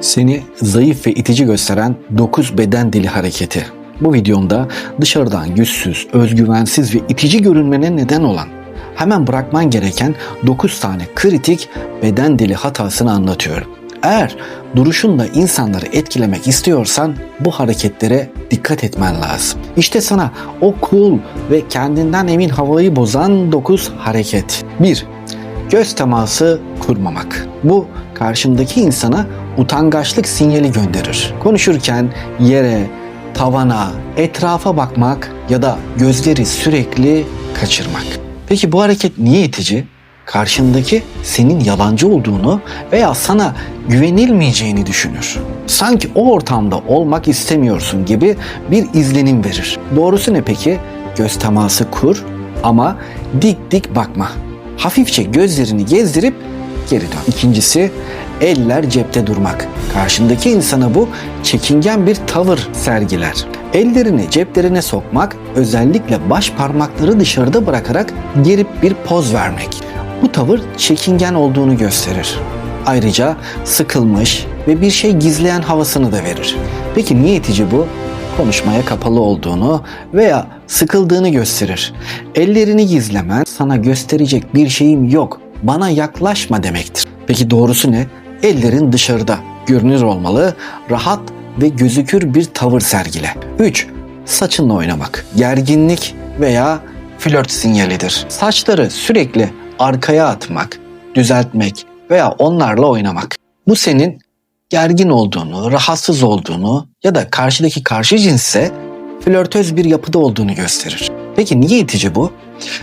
Seni zayıf ve itici gösteren 9 beden dili hareketi. Bu videomda dışarıdan güçsüz, özgüvensiz ve itici görünmene neden olan hemen bırakman gereken 9 tane kritik beden dili hatasını anlatıyorum. Eğer duruşunla insanları etkilemek istiyorsan bu hareketlere dikkat etmen lazım. İşte sana o cool ve kendinden emin havayı bozan 9 hareket. 1. Göz teması kurmamak. Bu karşındaki insana utangaçlık sinyali gönderir. Konuşurken yere, tavana, etrafa bakmak ya da gözleri sürekli kaçırmak. Peki bu hareket niye itici? Karşındaki senin yalancı olduğunu veya sana güvenilmeyeceğini düşünür. Sanki o ortamda olmak istemiyorsun gibi bir izlenim verir. Doğrusu ne peki? Göz teması kur ama dik dik bakma. Hafifçe gözlerini gezdirip geri dön. İkincisi eller cepte durmak. Karşındaki insana bu çekingen bir tavır sergiler. Ellerini ceplerine sokmak, özellikle baş parmakları dışarıda bırakarak gerip bir poz vermek. Bu tavır çekingen olduğunu gösterir. Ayrıca sıkılmış ve bir şey gizleyen havasını da verir. Peki niye itici bu? konuşmaya kapalı olduğunu veya sıkıldığını gösterir. Ellerini gizlemen sana gösterecek bir şeyim yok, bana yaklaşma demektir. Peki doğrusu ne? Ellerin dışarıda, görünür olmalı, rahat ve gözükür bir tavır sergile. 3. Saçınla oynamak. Gerginlik veya flört sinyalidir. Saçları sürekli arkaya atmak, düzeltmek veya onlarla oynamak. Bu senin gergin olduğunu, rahatsız olduğunu ya da karşıdaki karşı cinsse flörtöz bir yapıda olduğunu gösterir. Peki niye itici bu?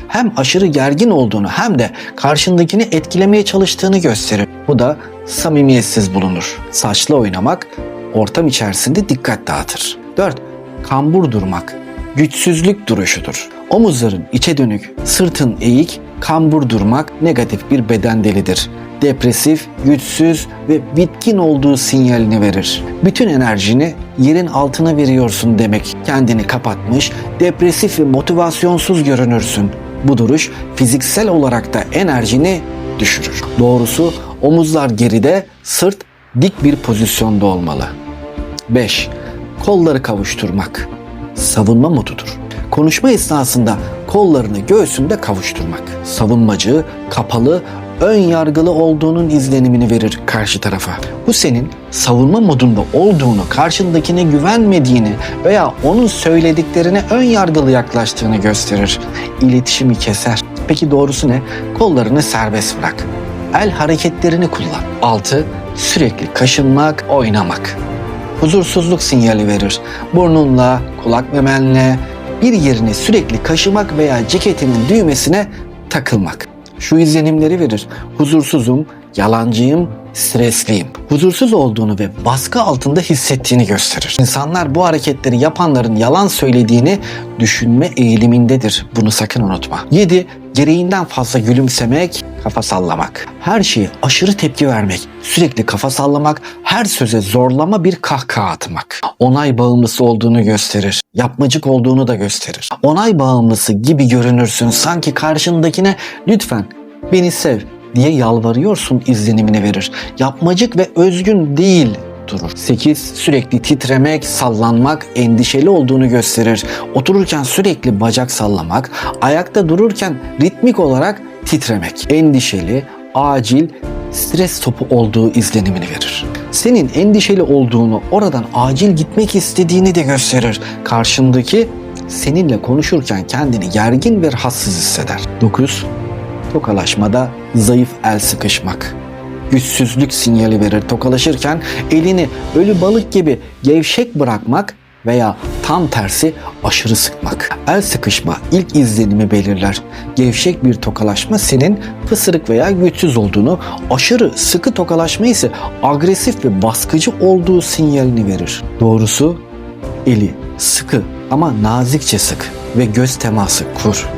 Hem aşırı gergin olduğunu hem de karşındakini etkilemeye çalıştığını gösterir. Bu da samimiyetsiz bulunur. Saçla oynamak ortam içerisinde dikkat dağıtır. 4. Kambur durmak. Güçsüzlük duruşudur. Omuzların içe dönük, sırtın eğik, kambur durmak negatif bir beden dilidir depresif, güçsüz ve bitkin olduğu sinyalini verir. Bütün enerjini yerin altına veriyorsun demek. Kendini kapatmış, depresif ve motivasyonsuz görünürsün. Bu duruş fiziksel olarak da enerjini düşürür. Doğrusu omuzlar geride, sırt dik bir pozisyonda olmalı. 5. Kolları kavuşturmak. Savunma modudur. Konuşma esnasında kollarını göğsünde kavuşturmak. Savunmacı, kapalı, ön yargılı olduğunun izlenimini verir karşı tarafa. Bu senin savunma modunda olduğunu, karşındakine güvenmediğini veya onun söylediklerine ön yargılı yaklaştığını gösterir. İletişimi keser. Peki doğrusu ne? Kollarını serbest bırak. El hareketlerini kullan. 6. Sürekli kaşınmak, oynamak. Huzursuzluk sinyali verir. Burnunla, kulak memenle bir yerini sürekli kaşımak veya ceketinin düğmesine takılmak şu izlenimleri verir. Huzursuzum, yalancıyım, stresliyim. Huzursuz olduğunu ve baskı altında hissettiğini gösterir. İnsanlar bu hareketleri yapanların yalan söylediğini düşünme eğilimindedir. Bunu sakın unutma. 7. Gereğinden fazla gülümsemek, kafa sallamak. Her şeye aşırı tepki vermek, sürekli kafa sallamak, her söze zorlama bir kahkaha atmak. Onay bağımlısı olduğunu gösterir. Yapmacık olduğunu da gösterir. Onay bağımlısı gibi görünürsün sanki karşındakine lütfen beni sev, diye yalvarıyorsun izlenimini verir. Yapmacık ve özgün değil durur. 8. Sürekli titremek, sallanmak, endişeli olduğunu gösterir. Otururken sürekli bacak sallamak, ayakta dururken ritmik olarak titremek. Endişeli, acil, stres topu olduğu izlenimini verir. Senin endişeli olduğunu, oradan acil gitmek istediğini de gösterir. Karşındaki seninle konuşurken kendini gergin ve rahatsız hisseder. 9 tokalaşmada zayıf el sıkışmak. Güçsüzlük sinyali verir tokalaşırken elini ölü balık gibi gevşek bırakmak veya tam tersi aşırı sıkmak. El sıkışma ilk izlenimi belirler. Gevşek bir tokalaşma senin fısırık veya güçsüz olduğunu, aşırı sıkı tokalaşma ise agresif ve baskıcı olduğu sinyalini verir. Doğrusu eli sıkı ama nazikçe sık ve göz teması kur.